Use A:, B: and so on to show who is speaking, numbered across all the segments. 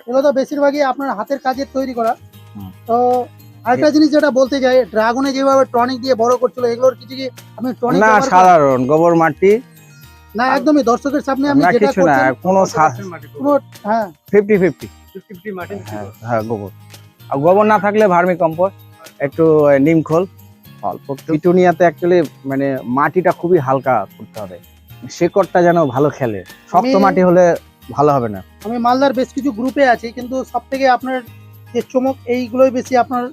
A: এগুলো তো বেশিরভাগই আপনার হাতের কাজের তৈরি করা। তো আরেকটা জিনিস যেটা বলতে চাই ড্রাগনে যেভাবে টনিক দিয়ে বড় করছিল এগুলোর কিছু কি আপনি টনিক
B: না সাধারণ গোবর মাটি।
A: না একদমই দর্শকের সামনে
B: না
A: যেটা
B: কিছু না কোনো
A: হ্যাঁ।
B: Fifty fifty. হ্যাঁ হ্যাঁ গোবর। আর গোবর না থাকলে ভার্মি কম্পোস্ট একটু নিম খোল অল্প পিটুনিয়াতে অ্যাকচুয়ালি মানে মাটিটা খুবই হালকা করতে হবে। শেকড়টা যেন ভালো খেলে। শক্ত মাটি হলে ভালো হবে না।
A: আমি মালদার বেশ কিছু গ্রুপে আছি কিন্তু সব থেকে আপনার যে চমক এইগুলোই বেশি আপনার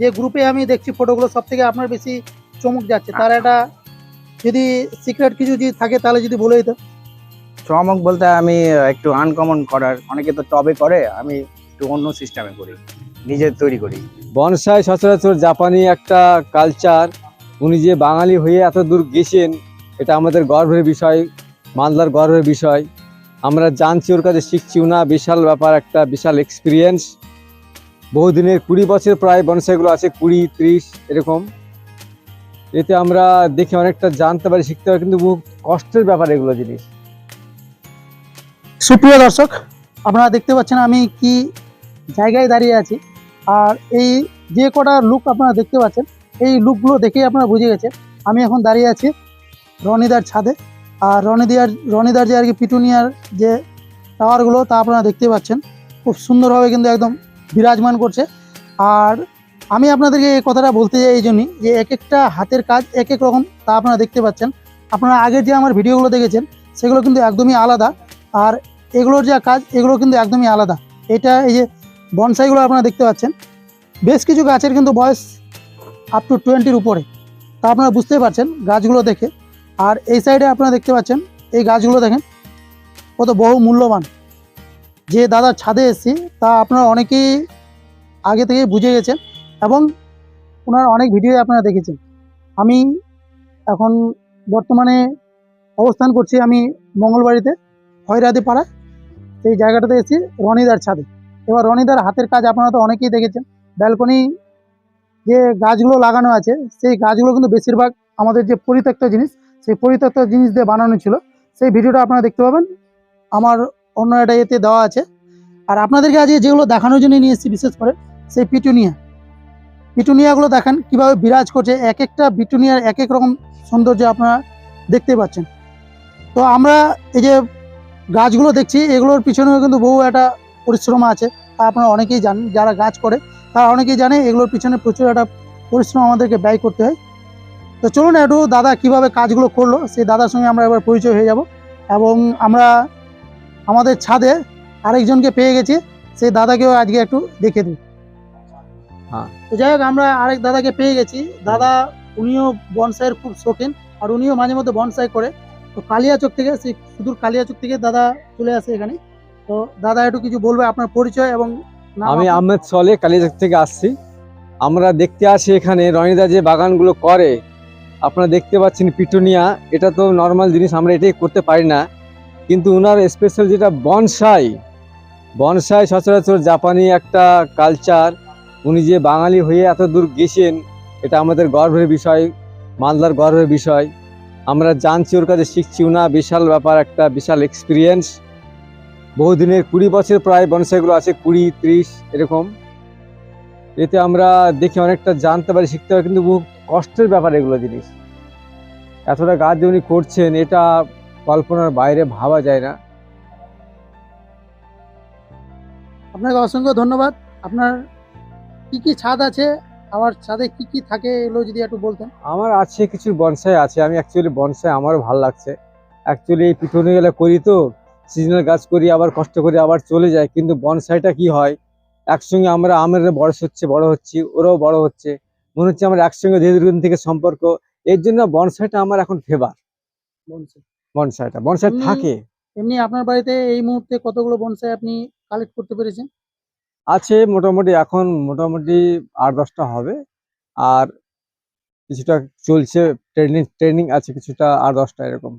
A: যে গ্রুপে আমি দেখছি ফটোগুলো সব থেকে আপনার বেশি চমক যাচ্ছে। তার একটা যদি সিক্রেট কিছু যদি থাকে তাহলে যদি বলে দিত
B: চমক বলতে আমি একটু আনকমন করার অনেকে তো টবে করে আমি একটু অন্য সিস্টেমে করি নিজে তৈরি করি।
C: বনসাই সচরাচর জাপানি একটা কালচার উনি যে বাঙালি হয়ে এত দূর গেছেন এটা আমাদের গর্বের বিষয় মালদার গর্বের বিষয়। আমরা জানছি ওর কাছে শিখছি না, বিশাল ব্যাপার, একটা বিশাল এক্সপিরিয়েন্স বহুদিনের কুড়ি বছর প্রায় বনসাইগুলো আছে, কুড়ি, ত্রিশ, এরকম। এতে আমরা দেখে অনেকটা জানতে পারি, শিখতে পারি, কিন্তু বহু কষ্টের ব্যাপার এগুলো জিনিস।
A: সুপ্রিয় দর্শক, আপনারা দেখতে পাচ্ছেন আমি কি জায়গায় দাঁড়িয়ে আছি। আর এই যে কটা লুক আপনারা দেখতে পাচ্ছেন, এই লুকগুলো দেখেই আপনারা বুঝে গেছেন। আমি এখন দাঁড়িয়ে আছি রনিদার ছাদে। আর রনিদার রনিদার যে আর কি পিটুনিয়ার যে টাওয়ারগুলো, তা আপনারা দেখতে পাচ্ছেন। খুব সুন্দরভাবে কিন্তু একদম বিরাজমান করছে। আর আমি আপনাদেরকে এই কথাটা বলতে চাই এই জন্যই যে এক একটা হাতের কাজ এক এক রকম, তা আপনারা দেখতে পাচ্ছেন। আপনারা আগে যে আমার ভিডিওগুলো দেখেছেন, সেগুলো কিন্তু একদমই আলাদা। আর এগুলোর যা কাজ, এগুলো কিন্তু একদমই আলাদা। এটা এই যে বনসাইগুলো আপনারা দেখতে পাচ্ছেন। বেশ কিছু গাছের কিন্তু বয়স আপ টু টোয়েন্টির উপরে। তা আপনারা বুঝতেই পারছেন গাছগুলো দেখে। আর এই সাইডে আপনারা দেখতে পাচ্ছেন, এই গাছগুলো দেখেন, কত বহু মূল্যবান যে দাদার ছাদে এসেছি, তা আপনারা অনেকেই আগে থেকে বুঝে গেছেন এবং ওনার অনেক ভিডিও আপনারা দেখেছেন। আমি এখন বর্তমানে অবস্থান করছি আমি মঙ্গলবাড়িতে খয়রাদি পাড়া সেই জায়গাটাতে এসেছি, রনিদার ছাদে। এবার রনিদার হাতের কাজ আপনারা তো অনেকেই দেখেছেন। ব্যালকনি যে গাছগুলো লাগানো আছে, সেই গাছগুলো কিন্তু বেশিরভাগ আমাদের যে পরিত্যক্ত জিনিস সেই পরিত্যক্ত জিনিস দিয়ে বানানো ছিল, সেই ভিডিওটা আপনারা দেখতে পাবেন। আমার অন্য একটা এতে দেওয়া আছে। আর আপনাদেরকে আজকে যেগুলো দেখানোর জন্য নিয়ে এসেছি বিশেষ করে, সেই পিটুনিয়া। পিটুনিয়াগুলো দেখেন কীভাবে বিরাজ করছে এক একটা পিটুনিয়ার এক এক রকম সৌন্দর্য আপনারা দেখতে পাচ্ছেন। তো আমরা এই যে গাছগুলো দেখছি, এগুলোর পিছনেও কিন্তু বহু একটা পরিশ্রম আছে। তা আপনারা অনেকেই জানেন, যারা গাছ করে, তারা অনেকেই জানে এগুলোর পিছনে প্রচুর একটা পরিশ্রম আমাদেরকে ব্যয় করতে হয়। তো চলুন একটু দাদা কীভাবে কাজগুলো করল সেই দাদার সঙ্গে আমরা এবার পরিচয় হয়ে যাব। এবং আমরা আমাদের ছাদে আরেকজনকে পেয়ে গেছি সেই দাদাকেও আজকে একটু দেখে দিই।
C: হ্যাঁ।
A: তো যাই হোক আমরা আরেক দাদাকে পেয়ে গেছি। দাদা উনিও বনসাইয়ের খুব শৌখিন আর উনিও মাঝে মধ্যে বনসাই করে। তো কালিয়াচক থেকে সেই সুদূর কালিয়াচক থেকে দাদা চলে আসে এখানে। তো দাদা একটু কিছু বলবে আপনার পরিচয় এবং
C: আমি আহমেদ সলে কালিয়াচক থেকে আসছি। আমরা দেখতে আসি এখানে রনিদা যে বাগানগুলো করে আপনারা দেখতে পাচ্ছেন পিটুনিয়া, এটা তো নর্মাল জিনিস, আমরা এটাই করতে পারি না। কিন্তু ওনার স্পেশাল যেটা বনসাই বনসাই সচরাচর জাপানি একটা কালচার উনি যে বাঙালি হয়ে এত দূর গেছেন, এটা আমাদের গর্বের বিষয়, মালদার গর্বের বিষয়। আমরা জানছি, ওর কাছে শিখছি না বিশাল ব্যাপার, একটা বিশাল এক্সপিরিয়েন্স বহুদিনের কুড়ি বছর প্রায় বনসাইগুলো আছে, কুড়ি, ত্রিশ, এরকম। এতে আমরা দেখে অনেকটা জানতে পারি, শিখতে পারি, কিন্তু কষ্টের ব্যাপার এগুলো জিনিস। এতটা গাছ উনি করছেন এটা কল্পনার বাইরে ভাবা যায় না।
A: আপনাকে অসংখ্য ধন্যবাদ। আপনার কি কি ছাদ আছে? আবার ছাদে কি কি থাকে এগুলো যদি একটু বলতেন।
C: আমার আছে কিছু বনসাই আছে। আমি অ্যাকচুয়ালি বনসাই আমারও ভালো লাগছে। অ্যাকচুয়ালি এই পিটুনিগুলো করি তো সিজনাল গাছ করি আবার কষ্ট করে আবার চলে যায়। কিন্তু বনসাইটা কি হয়? একসঙ্গে আমরা আমের বয়স হচ্ছে বড় হচ্ছি ওরাও বড় হচ্ছে। মনে হচ্ছে আমার একসঙ্গে দীর্ঘদিন থেকে সম্পর্ক। এর জন্য বনসাইটা আমার এখন ফেভার
A: বনসাই।
C: বনসাইটা বনসাই থাকে।
A: এমনি আপনার বাড়িতে এই মুহূর্তে কতগুলো বনসাই আপনি কালেক্ট করতে পেরেছেন?
C: আছে মোটামুটি এখন মোটামুটি আট দশটা হবে। আর কিছুটা চলছে ট্রেনিং ট্রেনিং আছে কিছুটা আট দশটা এরকম।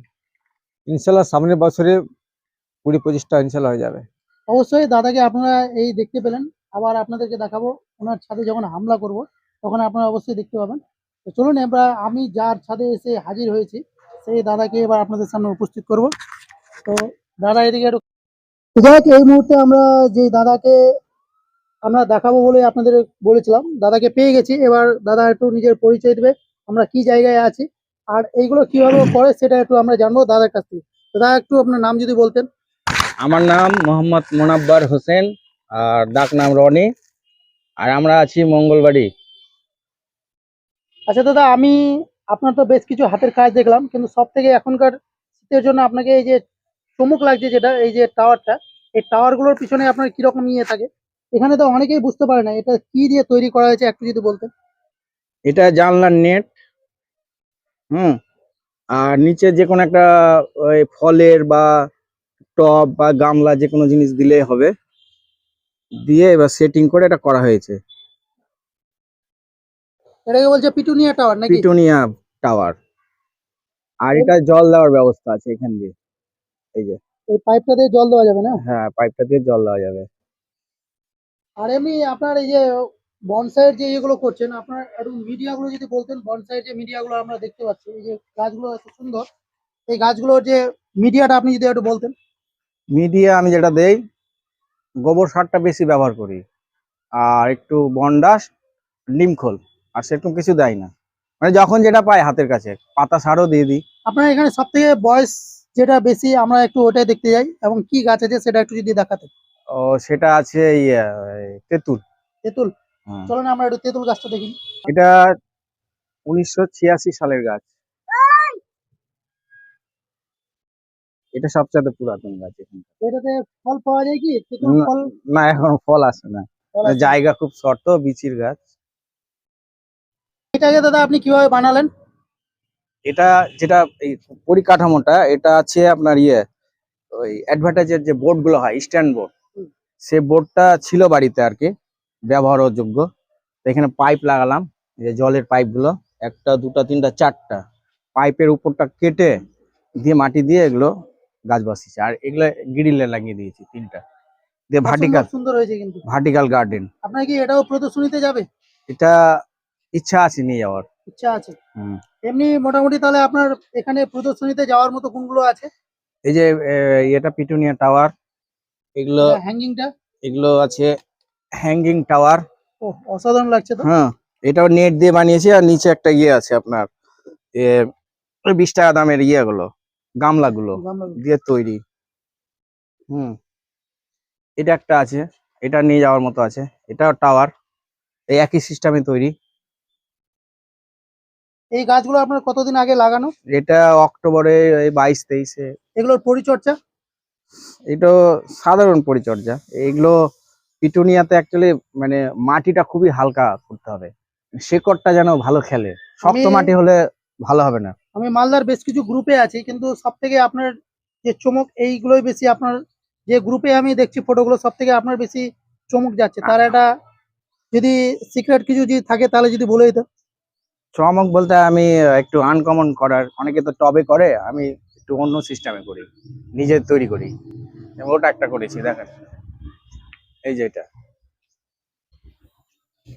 C: ইনশাল্লাহ সামনের বছরে কুড়ি পঁচিশটা ইনশাল্লাহ হয়ে যাবে।
A: অবশ্যই দাদাকে আপনারা এই দেখতে পেলেন। আবার আপনাদেরকে দেখাবো। ওনার ছাদে যখন হামলা করব তখন আপনারা অবশ্যই দেখতে পাবেন। তো চলুন এবার আমি যার ছাদে এসে হাজির হয়েছি, সেই দাদাকে এবার আপনাদের সামনে উপস্থিত করব। তো দাদা এদিকে একটু এই মুহূর্তে আমরা যে দাদাকে আমরা দেখাবো বলে আপনাদের বলেছিলাম, দাদাকে পেয়ে গেছি। এবার দাদা একটু নিজের পরিচয় দেবে, আমরা কি জায়গায় আছি আর এইগুলো কীভাবে করে সেটা একটু আমরা জানব দাদার কাছ থেকে। দাদা, একটু আপনার নাম যদি বলতেন।
B: আমার নাম মোহাম্মদ মোনাব্বার হোসেন আর ডাক নাম রনি। আর আমরা আছি মঙ্গলবাড়ি।
A: আচ্ছা দাদা, আমি আপনার তো বেশ কিছু হাতের কাজ দেখলাম, কিন্তু সব থেকে এখনকার শীতের জন্য আপনাকে এই যে চমুক লাগছে যেটা, এই যে টাওয়ারটা, এই টাওয়ারগুলোর পিছনে আপনার কীরকম ইয়ে থাকে? এখানে তো অনেকেই বুঝতে পারে না, এটা কি দিয়ে তৈরি করা হয়েছে, একটু যদি বলতেন।
B: এটা জানলার নেট, হুম, আর নিচে যে কোনো একটা, ওই ফলের বা টব বা গামলা যে কোনো জিনিস দিলে হবে। দিয়ে এবার সেটিং করে এটা করা হয়েছে।
A: এটাকে বলছে পিটুনিয়া টাওয়ার নাকি?
B: পিটুনিয়া টাওয়ার আর এটা জল দেওয়ার ব্যবস্থা আছে এখান দিয়ে। এই যে।
A: এই পাইপটা দিয়ে জল দেওয়া যাবে না?
B: হ্যাঁ পাইপটা দিয়ে জল দেওয়া যাবে।
A: আর এমনি আপনার এই যে বনসাইয়ের যে এগুলো করছেন আপনার একটু মিডিয়াগুলো যদি বলতেন বনসাইয়ের যে মিডিয়াগুলো আমরা দেখতে পাচ্ছি এই যে গাছগুলো এত সুন্দর এই গাছগুলোর যে মিডিয়াটা আপনি যদি একটু বলতেন।
B: মিডিয়া আমি যেটা দেই গোবর সারটা বেশি ব্যবহার করি। আর একটু বনডাস নিমখোল। আর সেরকম কিছু দেয় না। মানে যখন যেটা পাই হাতের কাছে পাতা সারও দিয়ে দিই।
A: আপনার এখানে সব থেকে বয়স যেটা বেশি আমরা একটু ওটাই দেখতে যাই এবং কি গাছ আছে সেটা একটু যদি দেখাতে।
B: ও সেটা আছে তেঁতুল।
A: তেঁতুল?
B: হুম।
A: চলো না আমরা একটু তেঁতুল গাছটা দেখি।
B: এটা উনিশশো ছিয়াশি সালের গাছ। এটা সবচেয়ে পুরাতন গাছ এখানে
A: এটাতে ফল পাওয়া যায় কি? তেঁতুল
B: না।
A: ফল?
B: না এখন ফল আসে না। জায়গা খুব শর্ত বিচির গাছ।
A: এটাকে দাদা আপনি কীভাবে বানালেন?
B: এটা যেটা এই পরিকাঠামোটা এটা আছে আপনার ইয়ে ওই অ্যাডভার্টাইজের যে বোর্ডগুলো হয় স্ট্যান্ড বোর্ড। সে বোর্ডটা ছিল বাড়িতে আর কি ব্যবহারযোগ্য। তো এখানে পাইপ লাগালাম যে জলের পাইপগুলো একটা দুটা তিনটা চারটা। পাইপের উপরটা কেটে দিয়ে মাটি দিয়ে এগুলো গাছ বসিয়েছে। আর এগুলো গিরিলে লাগিয়ে দিয়েছি তিনটা। দিয়ে ভার্টিকাল
A: সুন্দর- সুন্দর হয়েছে কিন্তু।
B: ভার্টিকাল গার্ডেন
A: আপনার কি এটাও প্রদর্শনীতে যাবে?
B: এটা ইচ্ছা আছে নিয়ে যাওয়ার।
A: ইচ্ছা আছে।
B: হুম।
A: এমনি মোটামুটি তাহলে আপনার এখানে প্রদর্শনীতে যাওয়ার মতো কোনগুলো আছে?
B: এই যে এটা পিটুনিয়া টাওয়ার এগুলো
A: হ্যাঙ্গিংটা
B: এগুলো আছে হ্যাঙ্গিং টাওয়ার
A: ও অসাধারণ লাগছে তো।
B: হ্যাঁ এটাও নেট দিয়ে বানিয়েছি আর নিচে একটা ইয়ে আছে আপনার এ ওই বিশ টাকা দামের ইয়ে গুলো গামলা গুলো
A: গামলাগুলো।
B: দিয়ে তৈরি। হুম। এটা একটা আছে এটা নিয়ে যাওয়ার মতো আছে এটাও টাওয়ার এই একই সিস্টেমে তৈরি।
A: এই গাছগুলো আপনার কতদিন আগে লাগানো?
B: এটা অক্টোবরে বাইশ তেইশে।
A: এগুলোর পরিচর্যা?
B: এটা সাধারণ পরিচর্যা। এগুলো পিটুনিয়াতে অ্যাকচুয়ালি মানে মাটিটা খুবই হালকা করতে হবে। শেকড়টা যেন ভালো খেলে। শক্ত মাটি হলে ভালো হবে না।
A: আমি মালদার বেশ কিছু গ্রুপে আছি কিন্তু সব থেকে আপনার যে চমক এইগুলোই বেশি আপনার যে গ্রুপে আমি দেখছি ফটোগুলো সব থেকে আপনার বেশি চমক যাচ্ছে। তার একটা যদি সিক্রেট কিছু যদি থাকে তাহলে যদি বলে দিত।
B: চমক বলতে আমি একটু আনকমন করার। অনেকে তো টবে করে আমি একটু অন্য সিস্টেমে করি নিজে তৈরি করি। ওটা একটা করেছি দেখেন। এই যে এটা।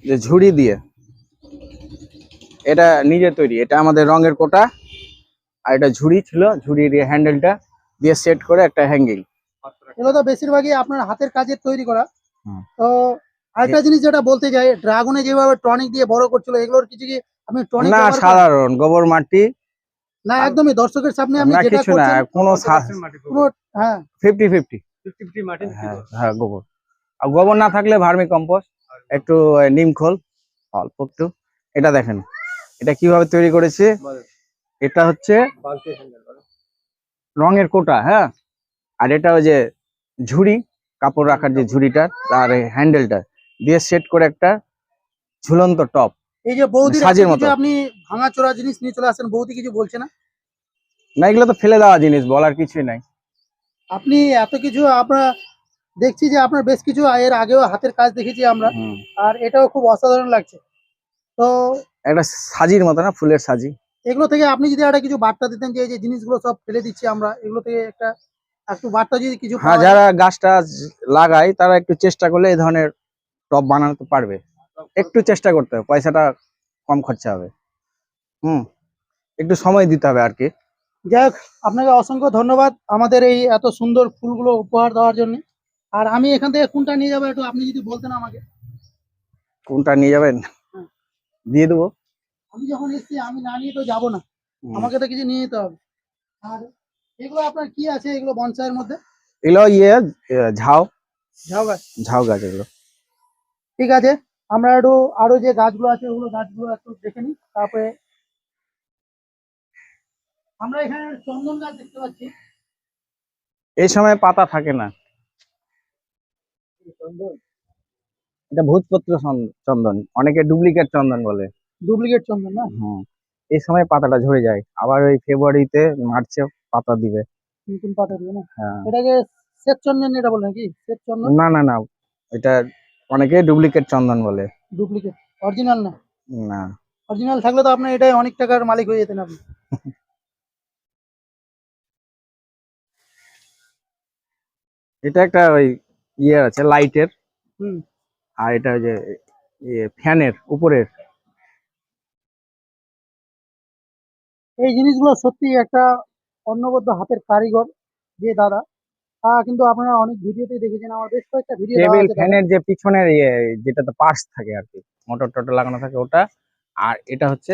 B: যে ঝুড়ি দিয়ে এটা নিজে তৈরি। এটা আমাদের রঙের কোটা আর এটা ঝুড়ি ছিল ঝুড়ির হ্যান্ডেলটা দিয়ে সেট করে একটা হ্যাঙ্গিং
A: এগুলো তো বেশিরভাগই আপনার হাতের কাজের তৈরি করা।
B: হুম।
A: তো আরেকটা জিনিস যেটা বলতে চাই ড্রাগনে যেভাবে টনিক দিয়ে বড় করছিল এগুলোর কিছু কি আপনি টনিক
B: না সাধারণ গোবর মাটি।
A: না একদমই দর্শকের সামনে আপনি যেটা
B: কিছু না কোনো
A: হ্যাঁ।
B: Fifty fifty. হ্যাঁ হ্যাঁ গোবর। আর গোবর না থাকলে ভার্মি কম্পোস্ট একটু আহ, নিম খোল অল্প একটু। এটা দেখেন এটা কীভাবে তৈরি করেছে? এটা হচ্ছে রঙের কোটা হ্যাঁ? আর এটা ওই যে ঝুড়ি কাপড় রাখার যে ঝুড়িটা তার হ্যান্ডেলটা দিয়ে সেট করে একটা ঝুলন্ত টপ
A: এই যে বৌদি
B: সাজের মতো।
A: আপনি ভাঙাচোরা জিনিস নিয়ে চলে আসেন বৌদি কিছু বলছে না?
B: না এগুলো তো ফেলে দেওয়া জিনিস বলার কিছুই নাই।
A: আপনি এত কিছু আমরা দেখছি যে আপনার বেশ কিছু এর আগেও হাতের কাজ দেখেছি আমরা আর এটাও খুব অসাধারণ লাগছে। তো
B: একটা সাজির মতো না ফুলের সাজি।
A: এগুলো থেকে আপনি যদি একটা কিছু বার্তা দিতেন যে এই যে জিনিসগুলো সব ফেলে দিচ্ছি আমরা এগুলো থেকে একটা একটু বার্তা যদি কিছু
B: হ্যাঁ। যারা গাছটা লাগায় তারা একটু চেষ্টা করলে এই ধরনের টব বানাতে পারবে। একটু চেষ্টা করতে হবে পয়সাটা কম খরচা হবে। হুম একটু সময় দিতে হবে আর কি।
A: যাই হোক আপনাকে অসংখ্য ধন্যবাদ আমাদের এই এত সুন্দর ফুলগুলো উপহার দেওয়ার জন্য। আর আমি এখান থেকে কোনটা নিয়ে যাব একটু আপনি যদি বলতেন আমাকে।
B: কোনটা নিয়ে যাবেন? দিয়ে দেবো।
A: আমি যখন এসেছি আমি না নিয়ে তো যাব না। আমাকে তো কিছু নিয়ে যেতে হবে। আর এগুলো আপনার কি আছে এগুলো বনসাইয়ের মধ্যে?
B: এগুলো ইয়ে ঝাউ।
A: ঝাউ গাছ।
B: ঝাউ গাছ এগুলো।
A: ঠিক আছে আমরা একটু আরও যে গাছগুলো আছে ওগুলো গাছগুলো একটু দেখে নিই। তারপরে আমরা এখানে চন্দন গাছ দেখতে পাচ্ছি।
B: এই সময় পাতা থাকে না। এটা ভূতপত্র চন্দ- চন্দন। অনেকে ডুপ্লিকেট চন্দন বলে।
A: ডুপ্লিকেট চন্দন না?
B: হুম এই সময় পাতাটা ঝরে যায়। আবার ওই ফেব্রুয়ারিতে মার্চে পাতা দিবে।
A: নতুন পাতা দিয়ে না?
B: হ্যাঁ।
A: এটাকে শ্বেত চন্দন যেটা বলে নাকি? শ্বেত চন্দন
B: না না না। এটা অনেকে ডুপ্লিকেট চন্দন বলে।
A: ডুপ্লিকেট অরিজিনাল না?
B: না।
A: অরিজিনাল থাকলে তো আপনার এটাই অনেক টাকার মালিক হয়ে যেতেন আপনি।
B: এটা একটা ওই ইয়ে আছে লাইটের
A: হুম।
B: আর এটা যে ইয়ে ফ্যানের উপরের।
A: এই জিনিসগুলো সত্যি একটা অন্নবদ্ধ হাতের কারিগর যে দাদা। কিন্তু আপনারা অনেক ভিডিওতেই দেখেছেন আমার বেশ কয়েকটা ভিডিও
B: টেবিল ফ্যানের যে পিছনের ইয়ে যেটাতে পার্স থাকে আর কি মোটর টটর লাগানো থাকে ওটা আর এটা হচ্ছে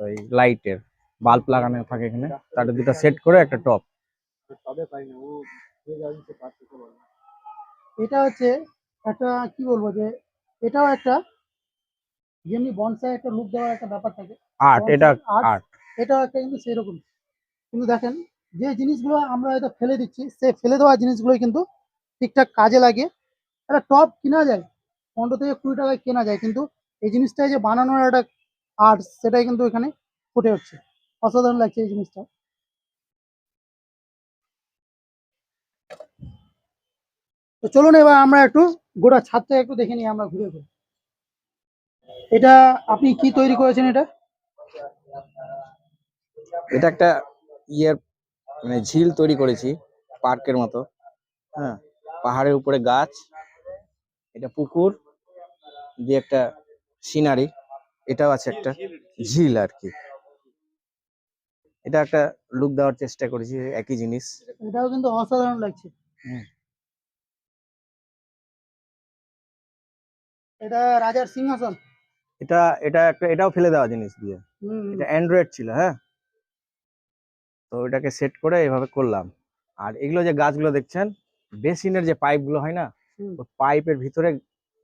B: ওই লাইটের বাল্ব লাগানো থাকে এখানে তাতে দুটো সেট করে একটা টপ।
A: এটা হচ্ছে একটা কি বলব যে এটাও একটা যেমনি বনসাই একটা লুক দেওয়ার একটা ব্যাপার থাকে।
B: আর্ট এটা আর্ট
A: এটাও একটা কিন্তু সেরকম কিন্তু দেখেন যে জিনিসগুলো আমরা হয়তো ফেলে দিচ্ছি, সে ফেলে দেওয়া জিনিসগুলোই কিন্তু ঠিকঠাক কাজে লাগে। একটা টপ কেনা যায়, পনেরো থেকে কুড়ি টাকায় কেনা যায়, কিন্তু এই জিনিসটা যে বানানোর একটা আর্ট সেটাই কিন্তু এখানে ফুটে উঠছে। অসাধারণ লাগছে এই জিনিসটা। তো চলুন এবার আমরা একটু গোটা ছাদটা একটু দেখে নিই, আমরা ঘুরে ঘুরে। এটা আপনি কি তৈরি করেছেন এটা?
B: এটা একটা ইয়ের মানে ঝিল তৈরি করেছি পার্কের মতো। হ্যাঁ পাহাড়ের উপরে গাছ এটা পুকুর দিয়ে একটা সিনারি এটাও আছে একটা ঝিল আর কি এটা একটা লুক দেওয়ার চেষ্টা করেছি একই জিনিস।
A: এটাও কিন্তু অসাধারণ লাগছে। এটা রাজার সিংহাসন।
B: এটা এটা একটা এটাও ফেলে দেওয়া জিনিস দিয়ে।
A: হুম,
B: এটা অ্যান্ড্রয়েড ছিল হ্যাঁ? তো এটাকে সেট করে এভাবে করলাম। আর এগুলো যে গাছগুলো দেখছেন বেসিনের যে পাইপগুলো হয় না পাইপের ভিতরে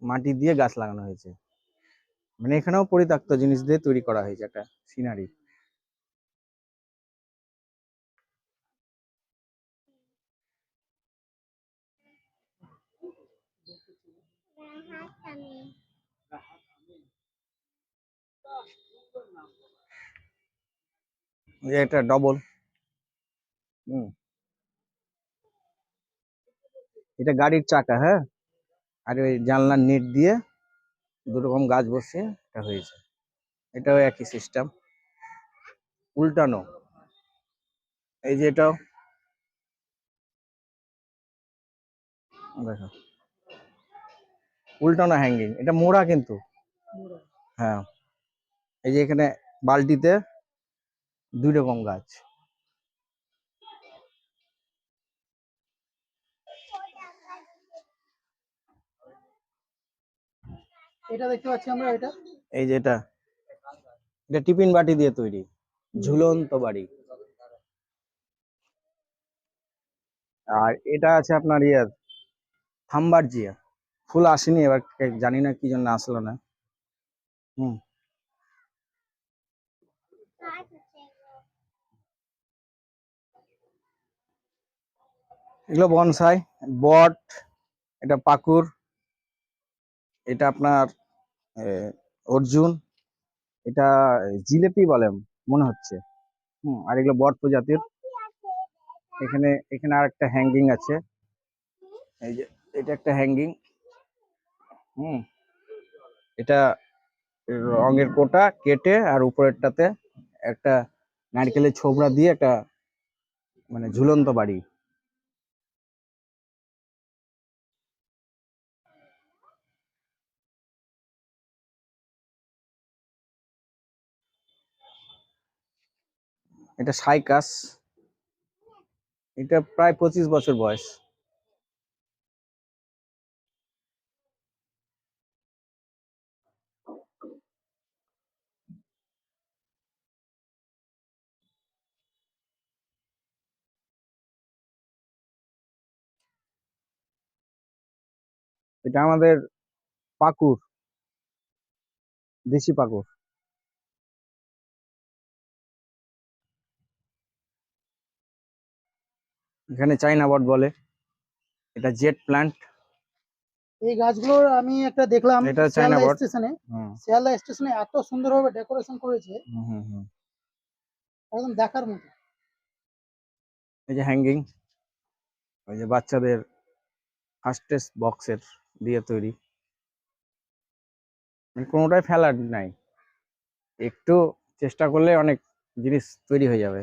B: মাটি দিয়ে গাছ লাগানো হয়েছে। মানে এখানেও পরিত্যক্ত জিনিস দিয়ে তৈরি করা হয়েছে একটা সিনারি এটা ডবল হুম। এটা গাড়ির চাকা হ্যাঁ? আর ওই জানলার নেট দিয়ে দু রকম গাছ বসিয়ে এটা হয়েছে এটাও একই সিস্টেম উল্টানো। এই যে এটাও। দেখো। উল্টানো হ্যাঙ্গিং এটা মোড়া কিন্তু। হ্যাঁ। এই যে এখানে বালতিতে দুই রকম গাছ।
A: এটা দেখতে পাচ্ছি আমরা এটা।
B: এই যে এটা। এটা টিফিন বাটি দিয়ে তৈরি। ঝুলন্ত বাড়ি। আর এটা আছে আপনার ইয়ে থাম্বার জিয়া। ফুল আসেনি, এবার জানি না কি জন্য আসলো না। হুম। এগুলো বনসাই, বট, এটা পাকুর। এটা আপনার অর্জুন, এটা জিলেপি বলে মনে হচ্ছে। হুম, আর এগুলো বট প্রজাতির। এখানে এখানে আর একটা হ্যাঙ্গিং আছে। এই যে, এটা একটা হ্যাঙ্গিং হুম, এটা রঙের কোটা কেটে আর উপরেরটাতে একটা নারকেলের ছোবড়া দিয়ে একটা মানে ঝুলন্ত বাড়ি। এটা সাইকাস। এটা প্রায় পঁচিশ বছর বয়স। এটা আমাদের পাকুর দেশি পাকুর এখানে চাইনা বট বলে। এটা জেট প্ল্যান্ট।
A: এই গাছগুলোর আমি একটা দেখলাম
B: এটা
A: শিয়ালদা
B: বট।
A: স্টেশনে। শিয়ালদা স্টেশনে এত সুন্দরভাবে ডেকোরেশন করেছে।
B: হুম হুম হুম।
A: একদম দেখার মতো।
B: এই যে হ্যাঙ্গিং ওই যে বাচ্চাদের ফার্স্টেস্ট বক্সের দিয়ে তৈরি। মানে কোনোটাই ফেলার নাই। একটু চেষ্টা করলে অনেক জিনিস তৈরি হয়ে যাবে।